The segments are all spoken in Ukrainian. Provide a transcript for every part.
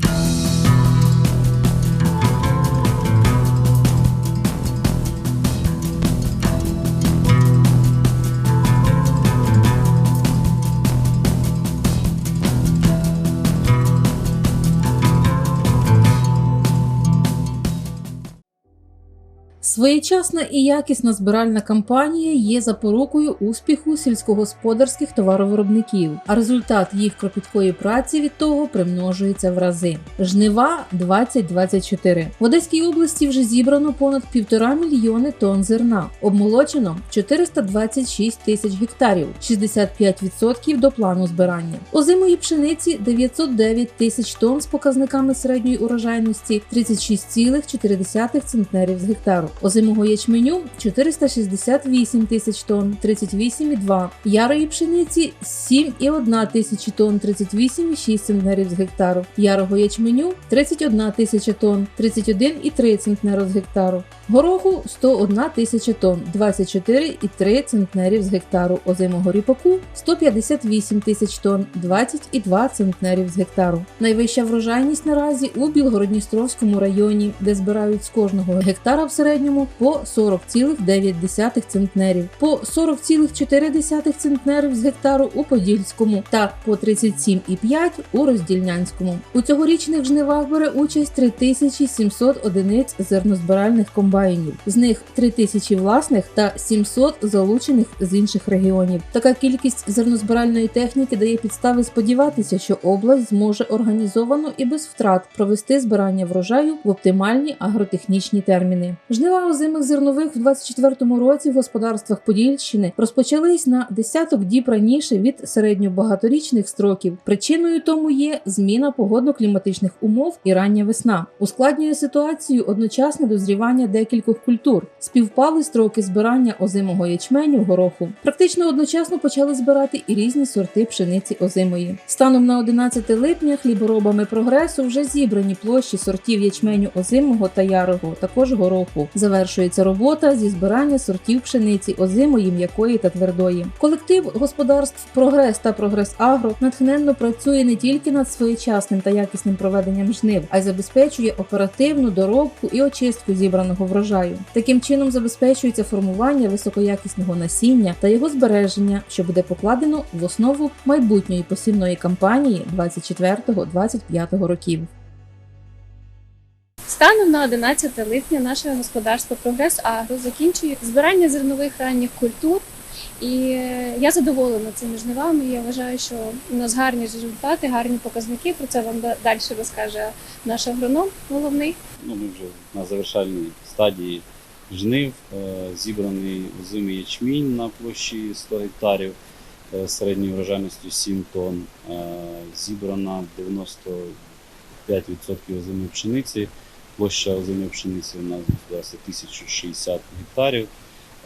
Thank you. Своєчасна і якісна збиральна кампанія є запорукою успіху сільськогосподарських товаровиробників, а результат їх кропіткої праці від того примножується в рази. Жнива 2024. В Одеській області вже зібрано понад півтора мільйони тонн зерна, обмолочено 426 тисяч гектарів, 65% до плану збирання. Озимої пшениці 909 тисяч тонн з показниками середньої урожайності 36,4 центнерів з гектару. Озимого ячменю 468 тисяч тонн, 38,2. Ярої пшениці 7,1 тисячі тонн, 38,6 центнерів з гектару. Ярого ячменю 31 тисяча тонн, 31,3 центнеру з гектару. Гороху 101 тисяча тонн, 24,3 центнерів з гектару. Озимого ріпаку 158 тисяч тонн, 20,2 центнерів з гектару. Найвища врожайність наразі у Білгородністровському районі, де збирають з кожного гектара в середньому по 40,9 центнерів, по 40,4 центнерів з гектару у Подільському та по 37,5 у Роздільнянському. У цьогорічних жнивах бере участь 3700 одиниць зернозбиральних комбайнів, з них 3000 власних та 700 залучених з інших регіонів. Така кількість зернозбиральної техніки дає підстави сподіватися, що область зможе організовано і без втрат провести збирання врожаю в оптимальні агротехнічні терміни. Жнива озимих зернових в 2024 році в господарствах Подільщини розпочались на десяток діб раніше від середньобагаторічних строків. Причиною тому є зміна погодно-кліматичних умов і рання весна. Ускладнює ситуацію одночасне дозрівання декількох культур. Співпали строки збирання озимого ячменю гороху. Практично одночасно почали збирати і різні сорти пшениці озимої. Станом на 11 липня хліборобами прогресу вже зібрані площі сортів ячменю озимого та ярого, також гороху. Завершується робота зі збирання сортів пшениці озимої, м'якої та твердої. Колектив господарств Прогрес та Прогрес Агро натхненно працює не тільки над своєчасним та якісним проведенням жнив, а й забезпечує оперативну доробку і очистку зібраного врожаю. Таким чином забезпечується формування високоякісного насіння та його збереження, що буде покладено в основу майбутньої посівної кампанії 24-25 років. Станом на 11 липня наше господарство Прогрес Агро закінчує збирання зернових ранніх культур. І я задоволена цими жнивами. Я вважаю, що у нас гарні результати, гарні показники. Про це вам далі розкаже наш агроном головний. ну, ми вже на завершальній стадії жнив. Е, Зібраний озимий ячмінь на площі 100 гектарів е, середньою врожайністю 7 тонн. Е, Зібрана 95% озимої пшениці. Площа озимої пшениці у нас господарстві 1060 гектарів.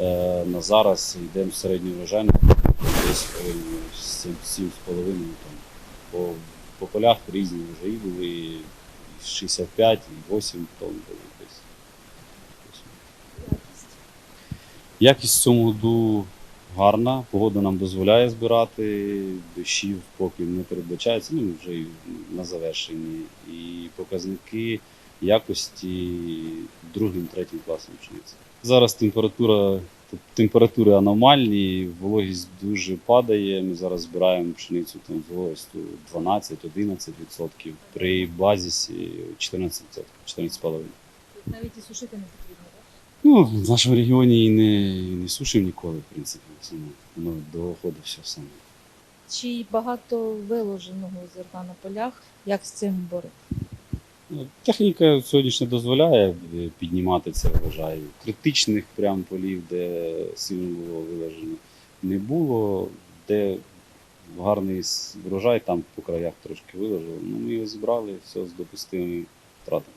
Е, На зараз йдемо в середню врожайність десь 7,5 тонн. По, по полях різні вже і були і 65 і 8 тонн були десь. Якість в цьому году гарна, погода нам дозволяє збирати, дощів поки не передбачається, ну вже на завершенні. І показники якості другим, третім класом пшениці. Зараз температура, температури аномальні, вологість дуже падає. Ми зараз збираємо пшеницю там з вологістю 12-11%, при базісі 14%, 14,5%. Навіть і сушити не потрібно. Ну, в нашому регіоні і не, і не сушив ніколи, в принципі. Само, воно доходить все саме. Чи багато виложеного зерна на полях? Як з цим боротися? Техніка сьогоднішня дозволяє е, піднімати це врожай. Критичних прям полів, де сильно було вилежено, не було. Де гарний врожай, там по краях трошки виложили. Ну, ми його зібрали, все з допустимими втратами.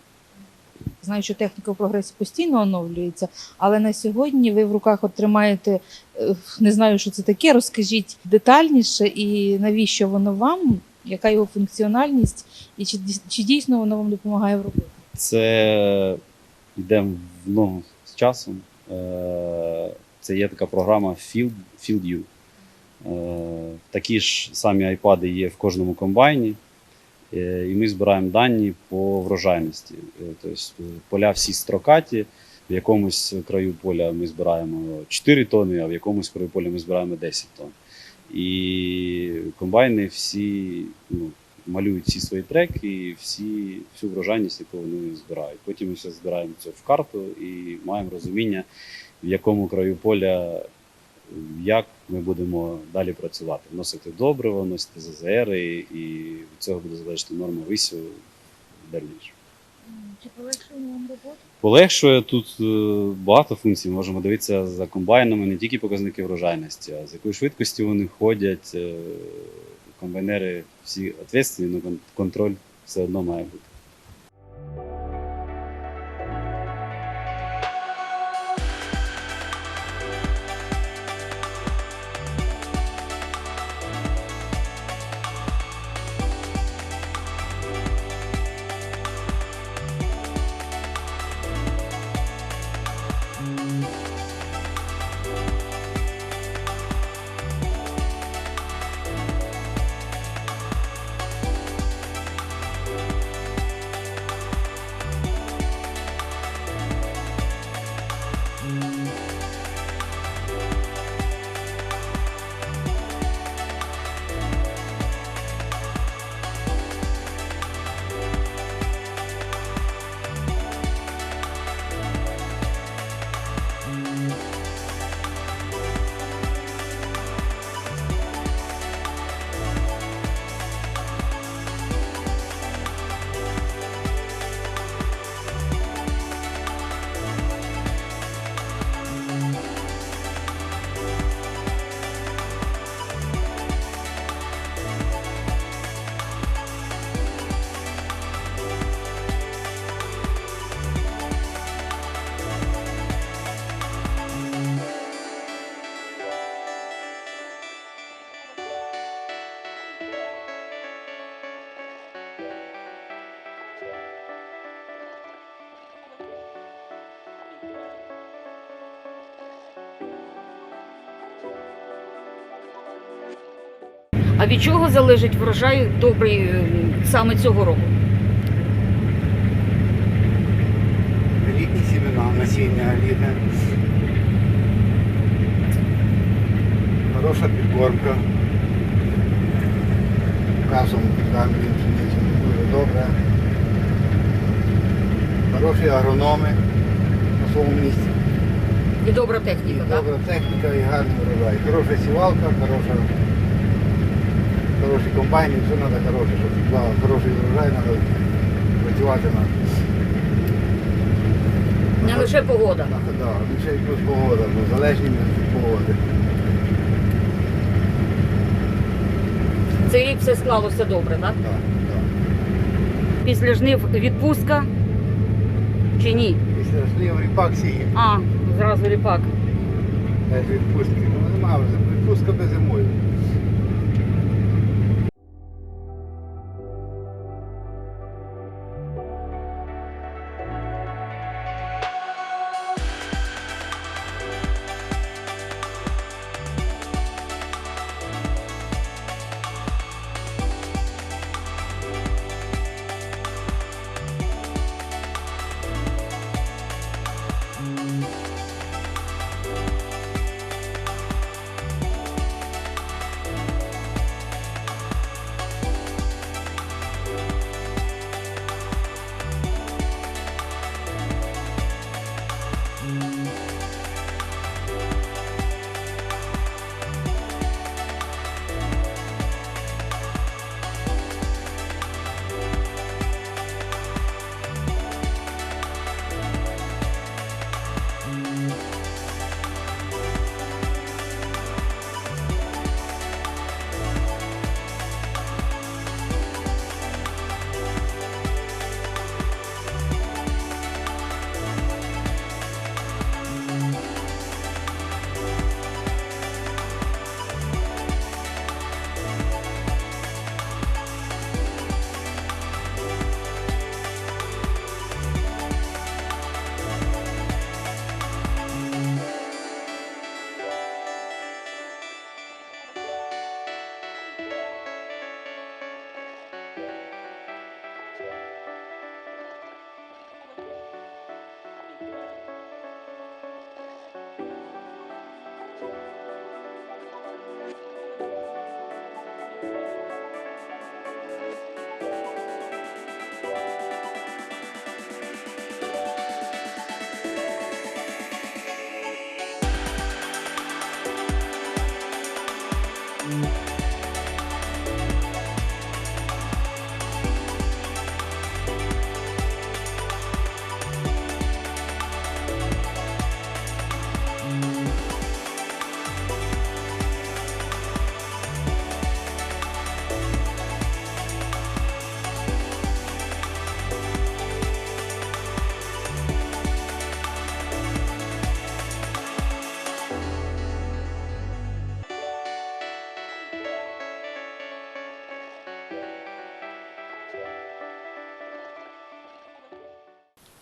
Знаю, що техніка в прогресі постійно оновлюється, але на сьогодні ви в руках от тримаєте, е, не знаю, що це таке. Розкажіть детальніше і навіщо воно вам, яка його функціональність, і чи, чи дійсно воно вам допомагає в роботі? Це йдемо в ногу з часом. Е, Це є така програма Field, FieldU. Е, Такі ж самі айпади є в кожному комбайні. Е, І ми збираємо дані по врожайності. Тобто поля всі строкаті. В якомусь краю поля ми збираємо 4 тони, а в якомусь краю поля ми збираємо 10 тонн. І комбайни всі ну, малюють всі свої треки, і всі, всю врожайність, яку вони збирають. Потім ми все збираємо це в карту і маємо розуміння, в якому краю поля як ми будемо далі працювати. Вносити добриво, вносити ЗЗР, і від цього буде залежати норма висю в дальніше. Чи полегшує вам роботу? Полегшує тут е, багато функцій. Можемо дивитися за комбайнами не тільки показники врожайності, а з якою швидкістю вони ходять. Е, Комбайнери всі відповідальні, але контроль все одно має бути. А від чого залежить врожай добрий е, саме цього року? Літні семена, насіння літне. Хороша підкормка. Касом там дуже добре. Хороші агрономи на своєму місці. І добра І техніка, так? добра техніка і гарний врожай. Хороша сівалка, хороша, хороші комбайни, все треба хороше, щоб була хороший врожай, треба працювати на Не лише погода. Так, да, ще плюс погода, ну, залежні від погоди. Цей рік все склалося добре, так? Так, так. Після жнив відпустка чи ні? Після жнив ріпак сіє, А, зразу ріпак. без відпустки. Ну нема, відпустка без зимою.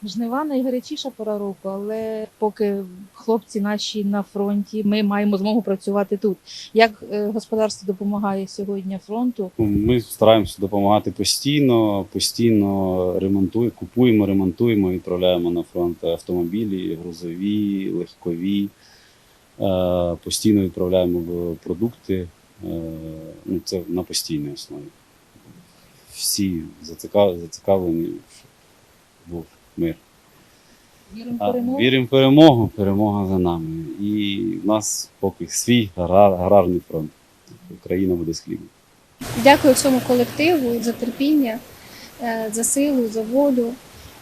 Жнива найгарячіша пора року, але поки хлопці наші на фронті, ми маємо змогу працювати тут. Як е, господарство допомагає сьогодні фронту? Ми стараємося допомагати постійно, постійно ремонтуємо, купуємо, ремонтуємо, відправляємо на фронт автомобілі, грузові, легкові. Е, Постійно відправляємо в продукти. Е, Ну, це на постійній основі. Всі зацікав- зацікавлені, щоб був мир. Віримо в перемогу? Віримо в перемогу, перемога за нами. І в нас поки свій аграрний фронт. Україна буде з хлібом. Дякую всьому колективу за терпіння, е, за силу, за волю.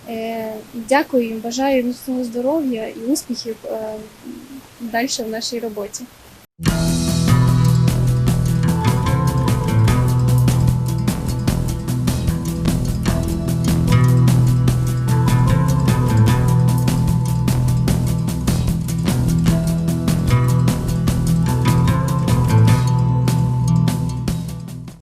Е, Дякую їм, бажаю міцного здоров'я і успіхів е, далі в нашій роботі.